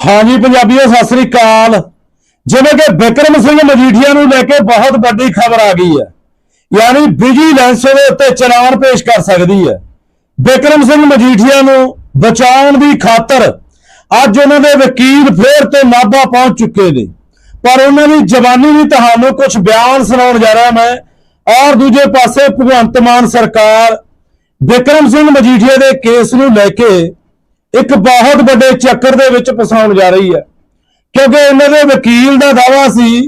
ਹਾਂਜੀ ਪੰਜਾਬੀਓ, ਸਤਿ ਸ੍ਰੀ ਅਕਾਲ। ਜਿਵੇਂ ਕਿ ਵਿਕਰਮ ਸਿੰਘ ਮਜੀਠੀਆ ਨੂੰ ਲੈ ਕੇ ਬਹੁਤ ਵੱਡੀ ਖਬਰ ਆ ਗਈ ਹੈ। ਯਾਨੀ ਵਿਜੀਲੈਂਸ ਉਹਦੇ ਉੱਤੇ ਚਲਾਨ ਪੇਸ਼ ਕਰ ਸਕਦੀ ਹੈ। ਵਿਕਰਮ ਸਿੰਘ ਮਜੀਠੀਆ ਨੂੰ ਬਚਾਉਣ ਦੀ ਖਾਤਰ ਅੱਜ ਉਹਨਾਂ ਦੇ ਵਕੀਲ ਫੇਰ ਤੋਂ ਨਾਭਾ ਪਹੁੰਚ ਚੁੱਕੇ ਨੇ। ਪਰ ਉਹਨਾਂ ਦੀ ਜ਼ਬਾਨੀ ਵੀ ਤੁਹਾਨੂੰ ਕੁਝ ਬਿਆਨ ਸੁਣਾਉਣ ਜਾ ਰਿਹਾ ਮੈਂ। ਔਰ ਦੂਜੇ ਪਾਸੇ ਭਗਵੰਤ ਮਾਨ ਸਰਕਾਰ ਵਿਕਰਮ ਸਿੰਘ ਮਜੀਠੀਆ ਦੇ ਕੇਸ ਨੂੰ ਲੈ ਕੇ ਇੱਕ ਬਹੁਤ ਵੱਡੇ ਚੱਕਰ ਦੇ ਵਿੱਚ ਫਸਾਉਣ ਜਾ ਰਹੀ ਹੈ। ਕਿਉਂਕਿ ਇਹਨਾਂ ਦੇ ਵਕੀਲ ਦਾ ਦਾਵਾ ਸੀ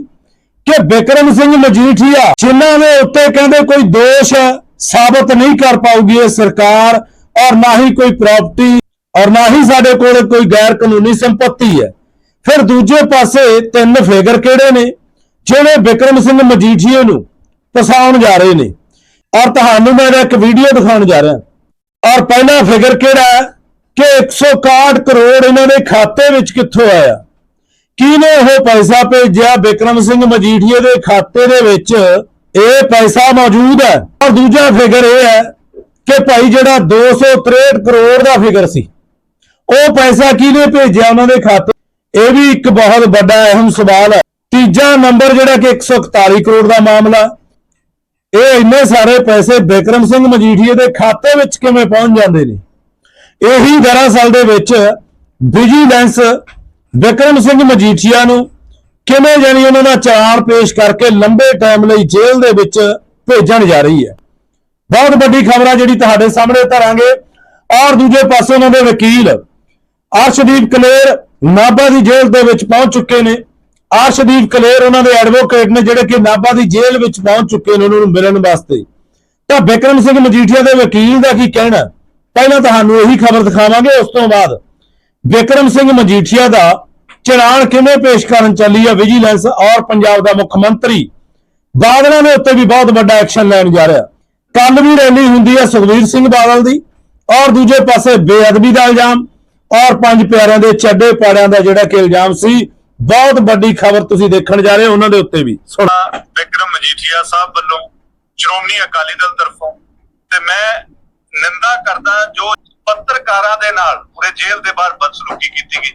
ਕਿ ਬਿਕਰਮ ਸਿੰਘ ਮਜੀਠੀਆ, ਜਿਨ੍ਹਾਂ ਦੇ ਉੱਤੇ ਕਹਿੰਦੇ ਕੋਈ ਦੋਸ਼ ਸਾਬਤ ਨਹੀਂ ਕਰ ਪਾਊਗੀ ਇਹ ਸਰਕਾਰ, ਔਰ ਨਾ ਹੀ ਕੋਈ ਪ੍ਰਾਪਰਟੀ ਔਰ ਨਾ ਹੀ ਸਾਡੇ ਕੋਲ ਕੋਈ ਗੈਰ ਕਾਨੂੰਨੀ ਸੰਪਤੀ ਹੈ। ਫਿਰ ਦੂਜੇ ਪਾਸੇ ਤਿੰਨ ਫਿਗਰ ਕਿਹੜੇ ਨੇ, ਜਿਹੜੇ ਬਿਕਰਮ ਸਿੰਘ ਮਜੀਠੀਏ ਨੂੰ ਫਸਾਉਣ ਜਾ ਰਹੇ ਨੇ। ਔਰ ਤੁਹਾਨੂੰ ਮੈਂ ਇੱਕ ਵੀਡੀਓ ਦਿਖਾਉਣ ਜਾ ਰਿਹਾ। ਔਰ ਪਹਿਲਾ ਫਿਗਰ ਕਿਹੜਾ ਹੈ? ਕਿ 161 ਕਰੋੜ ਇਹਨਾਂ ਦੇ ਖਾਤੇ ਵਿੱਚ ਕਿੱਥੋਂ ਆਇਆ? ਕਿਹਨੇ ਉਹ ਪੈਸਾ ਭੇਜਿਆ? ਵਿਕਰਮ ਸਿੰਘ ਮਜੀਠੀਏ ਦੇ ਖਾਤੇ ਦੇ ਵਿੱਚ ਇਹ ਪੈਸਾ ਮੌਜੂਦ ਹੈ। ਔਰ ਦੂਜਾ ਫਿਗਰ ਇਹ ਹੈ ਕਿ ਭਾਈ ਜਿਹੜਾ 263 ਕਰੋੜ ਦਾ ਫਿਗਰ ਸੀ, ਉਹ ਪੈਸਾ ਕਿਹਨੇ ਭੇਜਿਆ ਉਹਨਾਂ ਦੇ ਖਾਤੇ? ਇਹ ਵੀ ਇੱਕ ਬਹੁਤ ਵੱਡਾ ਅਹਿਮ ਸਵਾਲ ਹੈ। ਤੀਜਾ ਨੰਬਰ ਜਿਹੜਾ ਕਿ 141 ਕਰੋੜ ਦਾ ਮਾਮਲਾ, ਇਹ ਇੰਨੇ ਸਾਰੇ ਪੈਸੇ ਵਿਕਰਮ ਸਿੰਘ ਮਜੀਠੀਏ ਦੇ ਖਾਤੇ ਵਿੱਚ ਕਿਵੇਂ ਪਹੁੰਚ ਜਾਂਦੇ ਨੇ? ਇਹੀ ਦਰਅਸਲ ਦੇ ਵਿੱਚ ਵਿਜੀਲੈਂਸ ਵਿਕਰਮ ਸਿੰਘ ਮਜੀਠੀਆ ਨੂੰ ਕਿਵੇਂ ਜਾਨੀ ਉਹਨਾਂ ਦਾ ਚਾਰ ਪੇਸ਼ ਕਰਕੇ ਲੰਬੇ ਟਾਈਮ ਲਈ ਜੇਲ੍ਹ ਦੇ ਵਿੱਚ ਭੇਜਣ ਜਾ ਰਹੀ ਹੈ। ਬਹੁਤ ਵੱਡੀ ਖਬਰ ਆ ਜਿਹੜੀ ਤੁਹਾਡੇ ਸਾਹਮਣੇ ਧਰਾਂਗੇ। ਔਰ ਦੂਜੇ ਪਾਸੇ ਉਹਨਾਂ ਦੇ ਵਕੀਲ ਅਰਸ਼ਦੀਪ ਕਲੇਰ ਨਾਭਾ ਦੀ ਜੇਲ੍ਹ ਦੇ ਵਿੱਚ ਪਹੁੰਚ ਚੁੱਕੇ ਨੇ। ਅਰਸ਼ਦੀਪ ਕਲੇਰ ਉਹਨਾਂ ਦੇ ਐਡਵੋਕੇਟ ਨੇ ਜਿਹੜੇ ਕਿ ਨਾਭਾ ਦੀ ਜੇਲ੍ਹ ਵਿੱਚ ਪਹੁੰਚ ਚੁੱਕੇ ਨੇ ਉਹਨਾਂ ਨੂੰ ਮਿਲਣ ਵਾਸਤੇ। ਤਾਂ ਵਿਕਰਮ ਸਿੰਘ ਮਜੀਠੀਆ ਦੇ ਵਕੀਲ ਦਾ ਕੀ ਕਹਿਣਾ? ਪਹਿਲਾਂ ਤੁਹਾਨੂੰ ਇਹੀ ਖਬਰ ਦਿਖਾਵਾਂਗੇ, ਉਸ ਤੋਂ ਬਾਅਦ ਵਿਕਰਮ ਸਿੰਘ ਮਜੀਠੀਆ ਦਾ ਚਲਾਨ ਕਿਵੇਂ ਪੇਸ਼ ਕਰਨ ਚੱਲੀ ਹੈ ਵਿਜੀਲੈਂਸ ਔਰ ਪੰਜਾਬ ਦਾ ਮੁੱਖ ਮੰਤਰੀ? ਬਾਦਲਾਂ ਦੇ ਉੱਤੇ ਵੀ ਬਹੁਤ ਵੱਡਾ ਐਕਸ਼ਨ ਲੈਣ ਜਾ ਰਿਹਾ। ਕੱਲ ਵੀ ਰੈਲੀ ਹੁੰਦੀ ਹੈ ਸੁਖਵੀਰ ਸਿੰਘ ਬਾਦਲ ਦੀ ਔਰ ਦੂਜੇ ਪਾਸੇ ਬੇਅਦਬੀ ਦਾ ਇਲਜ਼ਾਮ ਔਰ ਪੰਜ ਪਿਆਰਿਆਂ ਦੇ ਚੱਡੇ ਪਾੜਿਆਂ ਦਾ ਜਿਹੜਾ ਕਿ ਇਲਜ਼ਾਮ ਸੀ, ਬਹੁਤ ਵੱਡੀ ਖਬਰ ਤੁਸੀਂ ਦੇਖਣ ਜਾ ਰਹੇ ਹੋ ਉਹਨਾਂ ਦੇ ਉੱਤੇ ਵੀ। ਸੁਣਾ। ਵਿਕਰਮ ਮਜੀਠੀਆ ਸਾਹਿਬ ਵੱਲੋਂ ਸ਼੍ਰੋਮਣੀ ਅਕਾਲੀ ਦਲ ਤਰਫੋਂ ਤੇ ਮੈਂ ਨਿੰਦਾ ਕਰਦਾ ਜੋ ਪੱਤਰਕਾਰਾਂ ਦੇ ਨਾਲ ਪੂਰੇ ਜੇਲ੍ਹ ਦੇ ਬਾਹਰ ਬਦਸਲੂਕੀ ਕੀਤੀ ਗਈ।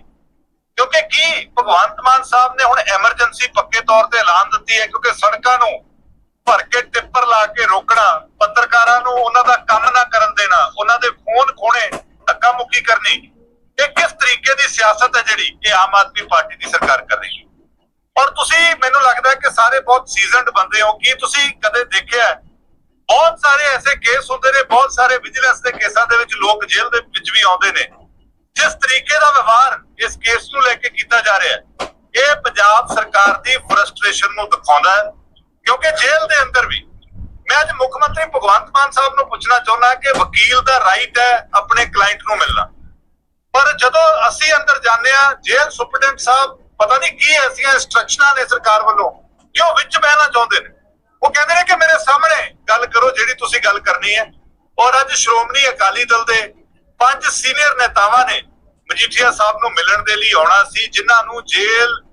ਕਿਉਂਕਿ ਕੀ ਭਗਵੰਤ ਮਾਨ ਸਾਹਿਬ ਨੇ ਹੁਣ ਐਮਰਜੈਂਸੀ ਪੱਕੇ ਤੌਰ ਤੇ ਐਲਾਨ ਦਿੱਤੀ ਹੈ, ਕਿਉਂਕਿ ਸੜਕਾਂ ਨੂੰ ਭਰ ਕੇ ਟਿੱਪਰ ਲਾ ਕੇ ਰੋਕਣਾ, ਪੱਤਰਕਾਰਾਂ ਨੂੰ ਉਹਨਾਂ ਦਾ ਕੰਮ ਨਾ ਕਰਨ ਦੇਣਾ, ਉਹਨਾਂ ਦੇ ਫੋਨ ਖੋਣੇ ਧੱਕਾ ਮੁੱਕੀ ਕਰਨੀ, ਇਹ ਕਿਸ ਤਰੀਕੇ ਦੀ ਸਿਆਸਤ ਹੈ ਜਿਹੜੀ ਇਹ ਆਮ ਆਦਮੀ ਪਾਰਟੀ ਦੀ ਸਰਕਾਰ ਕਰ ਰਹੀ ਹੈ? ਔਰ ਤੁਸੀਂ, ਮੈਨੂੰ ਲੱਗਦਾ ਕਿ ਸਾਰੇ ਬਹੁਤ ਸੀਜ਼ਨਡ ਬੰਦੇ ਹੋ। ਕੀ ਤੁਸੀਂ ਕਦੇ ਦੇਖਿਆ ਬਹੁਤ ਸਾਰੇ ਐਸੇ ਕੇਸ ਹੁੰਦੇ ਨੇ, ਬਹੁਤ ਸਾਰੇ ਵਿਜੀਲੈਂਸ ਦੇ ਕੇਸਾਂ ਦੇ ਵਿੱਚ ਲੋਕ ਜੇਲ੍ਹ ਦੇ ਵਿੱਚ ਵੀ ਆਉਂਦੇ ਨੇ। ਜਿਸ ਤਰੀਕੇ ਦਾ ਵਿਵਹਾਰ ਇਸ ਕੇਸ ਨੂੰ ਲੈ ਕੇ ਕੀਤਾ ਜਾ ਰਿਹਾ ਹੈ, ਇਹ ਪੰਜਾਬ ਸਰਕਾਰ ਦੀ ਫਰਸਟ੍ਰੇਸ਼ਨ ਨੂੰ ਦਿਖਾਉਂਦਾ ਹੈ। ਕਿਉਂਕਿ ਜੇਲ੍ਹ ਦੇ ਅੰਦਰ ਵੀ ਮੈਂ ਅੱਜ ਮੁੱਖ ਮੰਤਰੀ ਭਗਵੰਤ ਮਾਨ ਸਾਹਿਬ ਨੂੰ ਪੁੱਛਣਾ ਚਾਹੁੰਦਾ ਕਿ ਵਕੀਲ ਦਾ ਰਾਈਟ ਹੈ ਆਪਣੇ ਕਲਾਇੰਟ ਨੂੰ ਮਿਲਣਾ। ਪਰ ਜਦੋਂ ਅਸੀਂ ਅੰਦਰ ਜਾਂਦੇ ਆ ਜੇਲ੍ਹ ਸੁਪਰਡੈਂਟ ਸਾਹਿਬ ਪਤਾ ਨਹੀਂ ਕੀ ਐਸੀਆਂ ਇੰਸਟਰਕਸ਼ਨਾਂ ਨੇ ਸਰਕਾਰ ਵੱਲੋਂ, ਕਿਉਂ ਵਿੱਚ ਬਹਿਣਾ ਚਾਹੁੰਦੇ ਨੇ? ਉਹ ਕਹਿੰਦੇ ਨੇ ਕਿ ਮੇਰੇ ਸਾਹਮਣੇ ਗੱਲ ਕਰੋ ਜਿਹੜੀ ਤੁਸੀਂ ਗੱਲ ਕਰਨੀ ਹੈ। ਔਰ ਅੱਜ ਸ਼੍ਰੋਮਣੀ ਅਕਾਲੀ ਦਲ ਦੇ ਪੰਜ ਸੀਨੀਅਰ ਨੇਤਾਵਾਂ ਨੇ ਮਜੀਠੀਆ ਸਾਹਿਬ ਨੂੰ ਮਿਲਣ ਦੇ ਲਈ ਆਉਣਾ ਸੀ, ਜਿਨ੍ਹਾਂ ਨੂੰ ਜੇਲ੍ਹ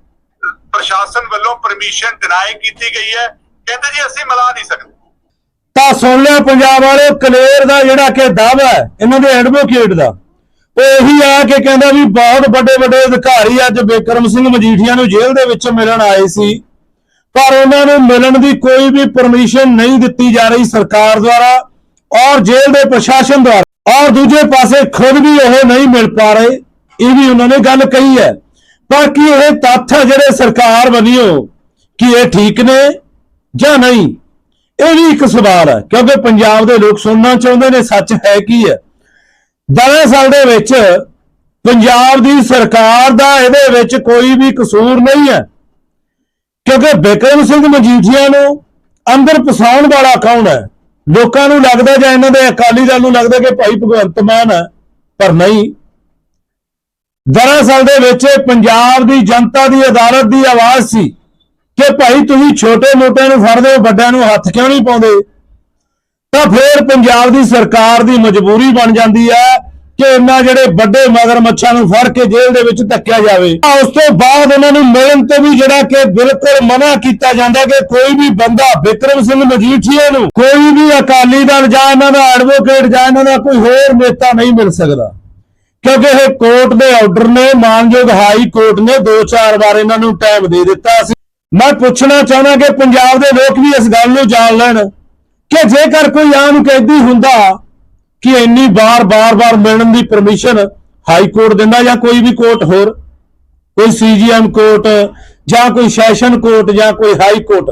ਪ੍ਰਸ਼ਾਸਨ ਵੱਲੋਂ ਪਰਮਿਸ਼ਨ ਡਿਨਾਈ ਕੀਤੀ ਗਈ ਹੈ। ਕਹਿੰਦੇ ਜੀ, ਅਸੀਂ ਮਿਲਾ ਨਹੀਂ ਸਕਦੇ। ਤਾਂ ਸੁਣ ਲਿਆ ਪੰਜਾਬ ਵਾਲੇ ਕਲੇਰ ਦਾ ਜਿਹੜਾ ਕਿ ਦਾਵਾ ਇਹਨਾਂ ਦੇ ਐਡਵੋਕੇਟ ਦਾ, ਉਹ ਇਹੀ ਆ ਕੇ ਕਹਿੰਦਾ ਵੀ ਬਹੁਤ ਵੱਡੇ ਵੱਡੇ ਅਧਿਕਾਰੀ ਅੱਜ ਬਿਕਰਮ ਸਿੰਘ ਮਜੀਠੀਆ ਨੂੰ ਜੇਲ੍ਹ ਦੇ ਵਿੱਚ ਮਿਲਣ ਆਏ ਸੀ। ਪਰ ਉਹਨਾਂ ਨੂੰ ਮਿਲਣ ਦੀ ਕੋਈ ਵੀ ਪਰਮਿਸ਼ਨ ਨਹੀਂ ਦਿੱਤੀ ਜਾ ਰਹੀ ਸਰਕਾਰ ਦੁਆਰਾ ਔਰ ਜੇਲ੍ਹ ਦੇ ਪ੍ਰਸ਼ਾਸਨ ਦੁਆਰਾ। ਔਰ ਦੂਜੇ ਪਾਸੇ ਖੁਦ ਵੀ ਉਹ ਨਹੀਂ ਮਿਲ ਪਾ ਰਹੇ, ਇਹ ਵੀ ਉਹਨਾਂ ਨੇ ਗੱਲ ਕਹੀ ਹੈ। ਪਰ ਕੀ ਇਹ ਤੱਥ ਹੈ ਜਿਹੜੇ ਸਰਕਾਰ ਵੱਲੋਂ ਕਿ ਇਹ ਠੀਕ ਨੇ ਜਾਂ ਨਹੀਂ? ਇਹ ਵੀ ਇੱਕ ਸਵਾਲ ਹੈ, ਕਿਉਂਕਿ ਪੰਜਾਬ ਦੇ ਲੋਕ ਸੁਣਨਾ ਚਾਹੁੰਦੇ ਨੇ, ਸੱਚ ਹੈ ਕੀ ਹੈ? ਦਰਅਸਲ ਦੇ ਵਿੱਚ ਪੰਜਾਬ ਦੀ ਸਰਕਾਰ ਦਾ ਇਹਦੇ ਵਿੱਚ ਕੋਈ ਵੀ ਕਸੂਰ ਨਹੀਂ ਹੈ। ਕਿਉਂਕਿ ਬਿਕਰਮ ਸਿੰਘ ਮਜੀਠੀਆ ਨੂੰ ਅੰਦਰ ਪਸਾਉਣ ਵਾਲਾ ਕੌਣ ਹੈ? ਲੋਕਾਂ ਨੂੰ ਲੱਗਦਾ ਜਾਂ ਇਹਨਾਂ ਦੇ ਅਕਾਲੀ ਦਲ ਨੂੰ ਲੱਗਦਾ ਕਿ ਭਾਈ ਭਗਵੰਤ ਮਾਨ ਹੈ, ਪਰ ਨਹੀਂ। ਦਰਅਸਲ ਦੇ ਵਿੱਚ ਪੰਜਾਬ ਦੀ ਜਨਤਾ ਦੀ ਅਦਾਲਤ ਦੀ ਆਵਾਜ਼ ਸੀ ਕਿ ਭਾਈ ਤੁਸੀਂ ਛੋਟੇ ਮੋਟਿਆਂ ਨੂੰ ਫੜਦੇ ਹੋ, ਵੱਡਿਆਂ ਨੂੰ ਹੱਥ ਕਿਉਂ ਨਹੀਂ ਪਾਉਂਦੇ? ਤਾਂ ਫਿਰ ਪੰਜਾਬ ਦੀ ਸਰਕਾਰ ਦੀ ਮਜਬੂਰੀ ਬਣ ਜਾਂਦੀ ਹੈ ਕਿ ਇਹਨਾਂ ਜਿਹੜੇ ਵੱਡੇ ਮਗਰਮੱਛਾਂ ਨੂੰ ਫੜ ਕੇ ਜੇਲ੍ਹ ਦੇ ਵਿੱਚ ਧੱਕਿਆ ਜਾਵੇ। ਉਸ ਤੋਂ ਬਾਅਦ ਉਹਨਾਂ ਨੂੰ ਮਿਲਣ ਤੋਂ ਵੀ ਜਿਹੜਾ ਕਿ ਬਿਲਕੁਲ ਮਨਾ ਕੀਤਾ ਜਾਂਦਾ ਕਿ ਕੋਈ ਵੀ ਬੰਦਾ ਵਿਕਰਮ ਸਿੰਘ ਮਜੀਠੀਆ ਨੂੰ ਕੋਈ ਵੀ ਅਕਾਲੀ ਦਲ ਜਾਂ ਇਹਨਾਂ ਦਾ ਐਡਵੋਕੇਟ ਜਾਂ ਇਹਨਾਂ ਦਾ ਕੋਈ ਹੋਰ ਨੇਤਾ ਨਹੀਂ ਮਿਲ ਸਕਦਾ। ਕਿਉਂਕਿ ਇਹ ਕੋਰਟ ਦੇ ਆਰਡਰ ਨੇ, ਮਾਨਯੋਗ ਹਾਈ ਕੋਰਟ ਨੇ ਦੋ ਚਾਰ ਵਾਰ ਇਹਨਾਂ ਨੂੰ ਟਾਈਮ ਦੇ ਦਿੱਤਾ ਸੀ। ਮੈਂ ਪੁੱਛਣਾ ਚਾਹੁੰਦਾ ਕਿ ਪੰਜਾਬ ਦੇ ਲੋਕ ਵੀ ਇਸ ਗੱਲ ਨੂੰ ਜਾਣ ਲੈਣ ਕਿ ਜੇਕਰ ਕੋਈ ਆਮ ਕੈਦੀ ਹੁੰਦਾ ਕਿ ਇੰਨੀ ਵਾਰ ਵਾਰ ਵਾਰ ਮਿਲਣ ਦੀ ਪਰਮਿਸ਼ਨ ਹਾਈ ਕੋਰਟ ਦਿੰਦਾ ਜਾਂ ਕੋਈ ਵੀ ਕੋਰਟ ਹੋਰ? ਕੋਈ ਸੀਜੀਐਮ ਕੋਰਟ ਜਾਂ ਕੋਈ ਸੈਸ਼ਨ ਕੋਰਟ ਜਾਂ ਕੋਈ ਹਾਈ ਕੋਰਟ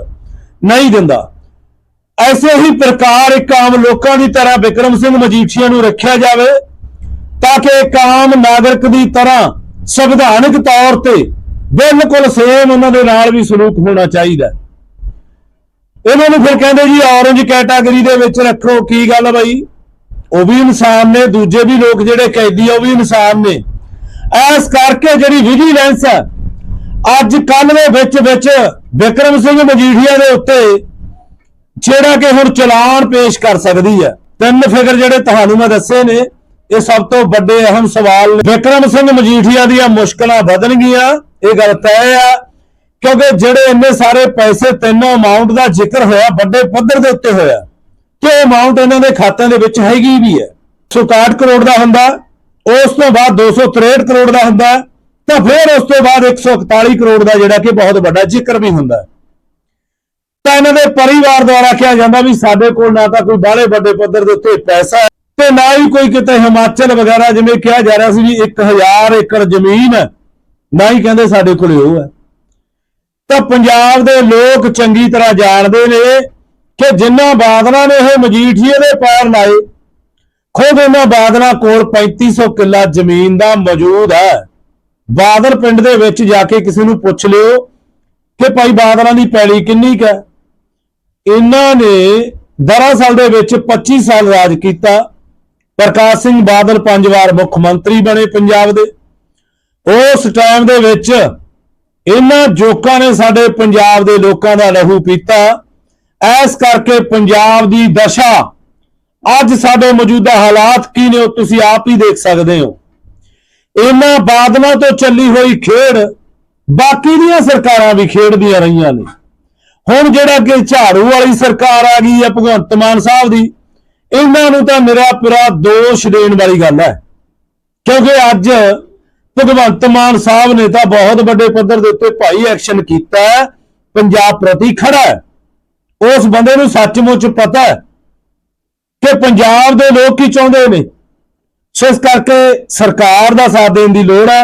ਨਹੀਂ ਦਿੰਦਾ। ਐਸੇ ਹੀ ਪ੍ਰਕਾਰ ਇੱਕ ਆਮ ਲੋਕਾਂ ਦੀ ਤਰ੍ਹਾਂ ਵਿਕਰਮ ਸਿੰਘ ਮਜੀਠੀਆ ਨੂੰ ਰੱਖਿਆ ਜਾਵੇ ਤਾਂ ਕਿ ਇੱਕ ਆਮ ਨਾਗਰਿਕ ਦੀ ਤਰ੍ਹਾਂ ਸੰਵਿਧਾਨਕ ਤੌਰ ਤੇ ਬਿਲਕੁਲ ਸੇਮ ਉਹਨਾਂ ਦੇ ਨਾਲ ਵੀ ਸਲੂਕ ਹੋਣਾ ਚਾਹੀਦਾ ਇਹਨਾਂ ਨੂੰ ਫਿਰ ਕਹਿੰਦੇ ਜੀ ਔਰੰਜ ਕੈਟਾਗਰੀ ਦੇ ਵਿੱਚ ਰੱਖੋ, ਕੀ ਗੱਲ ਬਾਈ? ਉਹ ਵੀ ਇਨਸਾਨ ਨੇ, ਦੂਜੇ ਵੀ ਲੋਕ ਜਿਹੜੇ ਕੈਦੀ ਆ, ਉਹ ਵੀ ਇਨਸਾਨ ਨੇ। ਐਸ ਕਰਕੇ ਜਿਹੜੀ ਵਿਜੀਲੈਂਸ ਹੈ ਅੱਜ ਕੱਲ ਦੇ ਵਿੱਚ ਵਿੱਚ ਵਿਕਰਮ ਸਿੰਘ ਮਜੀਠੀਆ ਦੇ ਉੱਤੇ ਜਿਹੜਾ ਕਿ ਹੁਣ ਚਲਾਨ ਪੇਸ਼ ਕਰ ਸਕਦੀ ਹੈ ਤਿੰਨ ਫਿਗਰ ਜਿਹੜੇ ਤੁਹਾਨੂੰ ਮੈਂ ਦੱਸੇ ਨੇ, ਇਹ ਸਭ ਤੋਂ ਵੱਡੇ ਅਹਿਮ ਸਵਾਲ ਨੇ। ਵਿਕਰਮ ਸਿੰਘ ਮਜੀਠੀਆ ਦੀਆਂ ਮੁਸ਼ਕਲਾਂ ਵਧਣਗੀਆਂ। ਇਹ ਗੱਲ ਤੈਅ ਆ, ਕਿਉਂਕਿ ਜਿਹੜੇ ਇੰਨੇ ਸਾਰੇ ਪੈਸੇ ਤਿੰਨ ਅਮਾਉਂਟ ਦਾ ਜ਼ਿਕਰ ਹੋਇਆ, ਵੱਡੇ ਪੱਧਰ ਦੇ ਉੱਤੇ ਹੋਇਆ। ਕਿ ਉਹ ਅਮਾਉਂਟ ਇਹਨਾਂ ਦੇ ਖਾਤਿਆਂ ਦੇ ਵਿੱਚ ਹੈਗੀ ਵੀ ਹੈ। 161 ਕਰੋੜ ਦਾ ਹੁੰਦਾ, ਉਸ ਤੋਂ ਬਾਅਦ 263 ਕਰੋੜ ਦਾ ਹੁੰਦਾ, ਤਾਂ ਫਿਰ ਉਸ ਤੋਂ ਬਾਅਦ 141 ਕਰੋੜ ਦਾ ਜਿਹੜਾ ਕਿ ਬਹੁਤ ਵੱਡਾ ਜ਼ਿਕਰ ਵੀ ਹੁੰਦਾ ਤਾਂ ਇਹਨਾਂ ਦੇ ਪਰਿਵਾਰ ਦੁਆਰਾ ਕਿਹਾ ਜਾਂਦਾ ਵੀ ਸਾਡੇ ਕੋਲ ਨਾ ਤਾਂ ਕੋਈ ਬਾਹਲੇ ਵੱਡੇ ਪੱਧਰ ਦੇ ਉੱਤੇ ਪੈਸਾ ਤੇ ਨਾ ਹੀ ਕੋਈ ਕਿਤੇ ਹਿਮਾਚਲ ਵਗੈਰਾ ਜਿਵੇਂ ਕਿਹਾ ਜਾ ਰਿਹਾ ਸੀ ਵੀ 1000 ਏਕੜ ਜ਼ਮੀਨ ਨਾ ਹੀ ਕਹਿੰਦੇ ਸਾਡੇ ਕੋਲ ਉਹ ਹੈ। ਤਾਂ ਪੰਜਾਬ ਦੇ ਲੋਕ ਚੰਗੀ ਤਰ੍ਹਾਂ ਜਾਣਦੇ ਨੇ ਕਿ ਜਿੰਨਾ ਬਾਦਲਾਂ ਨੇ ਇਹ ਮਜੀਠੀਏ ਦੇ ਪੈਰ ਲਾਏ, ਖੁਦ ਇਹਨਾਂ ਬਾਦਲਾਂ ਕੋਲ 3500 ਕਿੱਲਾ ਜ਼ਮੀਨ ਦਾ ਮੌਜੂਦ ਹੈ। ਬਾਦਲ ਪਿੰਡ ਦੇ ਵਿੱਚ ਜਾ ਕੇ ਕਿਸੇ ਨੂੰ ਪੁੱਛ ਲਿਓ ਕਿ ਭਾਈ ਬਾਦਲਾਂ ਦੀ ਪੈਲੀ ਕਿੰਨੀ ਕੁ ਹੈ। ਇਹਨਾਂ ਨੇ ਦਰਅਸਲ ਦੇ ਵਿੱਚ 25 ਸਾਲ ਰਾਜ ਕੀਤਾ। ਪ੍ਰਕਾਸ਼ ਸਿੰਘ ਬਾਦਲ ਪੰਜ ਵਾਰ ਮੁੱਖ ਮੰਤਰੀ ਬਣੇ ਪੰਜਾਬ ਦੇ। ਉਸ ਟਾਈਮ ਦੇ ਵਿੱਚ ਇਹਨਾਂ ਜੋਕਾਂ ਨੇ ਸਾਡੇ ਪੰਜਾਬ ਦੇ ਲੋਕਾਂ ਦਾ ਲਹੂ ਪੀਤਾ। ਐਸ ਕਰਕੇ ਪੰਜਾਬ ਦੀ ਦਸ਼ਾ, ਅੱਜ ਸਾਡੇ ਮੌਜੂਦਾ ਹਾਲਾਤ ਕੀ ਨੇ ਉਹ ਤੁਸੀਂ ਆਪ ਹੀ ਦੇਖ ਸਕਦੇ ਹੋ। ਇਹਨਾਂ ਬਾਦਲਾਂ ਤੋਂ ਚੱਲੀ ਹੋਈ ਖੇਡ ਬਾਕੀ ਦੀਆਂ ਸਰਕਾਰਾਂ ਵੀ ਖੇਡਦੀਆਂ ਰਹੀਆਂ ਨੇ। ਹੁਣ ਜਿਹੜਾ ਕਿ ਝਾੜੂ ਵਾਲੀ ਸਰਕਾਰ ਆ ਗਈ ਹੈ ਭਗਵੰਤ ਮਾਨ ਸਾਹਿਬ ਦੀ, ਇਹਨਾਂ ਨੂੰ ਤਾਂ ਮੇਰਾ ਪੂਰਾ ਦੋਸ਼ ਦੇਣ ਵਾਲੀ ਗੱਲ ਹੈ। ਕਿਉਂਕਿ ਅੱਜ ਭਗਵੰਤ ਮਾਨ ਸਾਹਿਬ ਨੇ ਤਾਂ ਬਹੁਤ ਵੱਡੇ ਪੱਧਰ ਦੇ ਉੱਤੇ ਭਾਈ ਐਕਸ਼ਨ ਕੀਤਾ ਪੰਜਾਬ ਪ੍ਰਤੀ ਖੜਾ ਹੈ। ਉਸ ਬੰਦੇ ਨੂੰ ਸੱਚਮੁੱਚ ਪਤਾ ਹੈ ਕਿ ਪੰਜਾਬ ਦੇ ਲੋਕ ਕੀ ਚਾਹੁੰਦੇ ਨੇ। ਸੋ ਇਸ ਕਰਕੇ ਸਰਕਾਰ ਦਾ ਸਾਥ ਦੇਣ ਦੀ ਲੋੜ ਹੈ।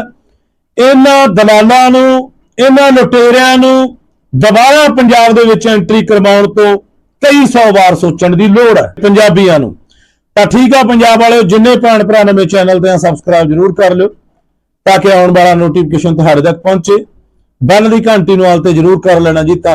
ਇਹਨਾਂ ਦਲਾਲਾਂ ਨੂੰ, ਇਹਨਾਂ ਲੁਟੇਰਿਆਂ ਨੂੰ ਦੁਬਾਰਾ ਪੰਜਾਬ ਦੇ ਵਿੱਚ ਐਂਟਰੀ ਕਰਵਾਉਣ ਤੋਂ ਕਈ ਸੌ ਵਾਰ ਸੋਚਣ ਦੀ ਲੋੜ ਹੈ ਪੰਜਾਬੀਆਂ ਨੂੰ। ਤਾਂ ਠੀਕ ਆ ਪੰਜਾਬ ਵਾਲਿਓ, ਜਿੰਨੇ ਭੈਣ ਭਰਾ ਨਵੇਂ ਚੈਨਲ ਤੇ ਆ ਸਬਸਕ੍ਰਾਈਬ ਜਰੂਰ ਕਰ ਲਿਓ ਤਾਂ ਕਿ ਆਉਣ ਵਾਲਾ ਨੋਟੀਫਿਕੇਸ਼ਨ ਤੁਹਾਡੇ ਤੱਕ ਪਹੁੰਚੇ। ਬੈਲ ਦੀ ਘੰਟੀ ਨੂੰ ਆਲ ਤੇ ਜਰੂਰ ਕਰ ਲੈਣਾ ਜੀ, ਧੰਨਵਾਦ।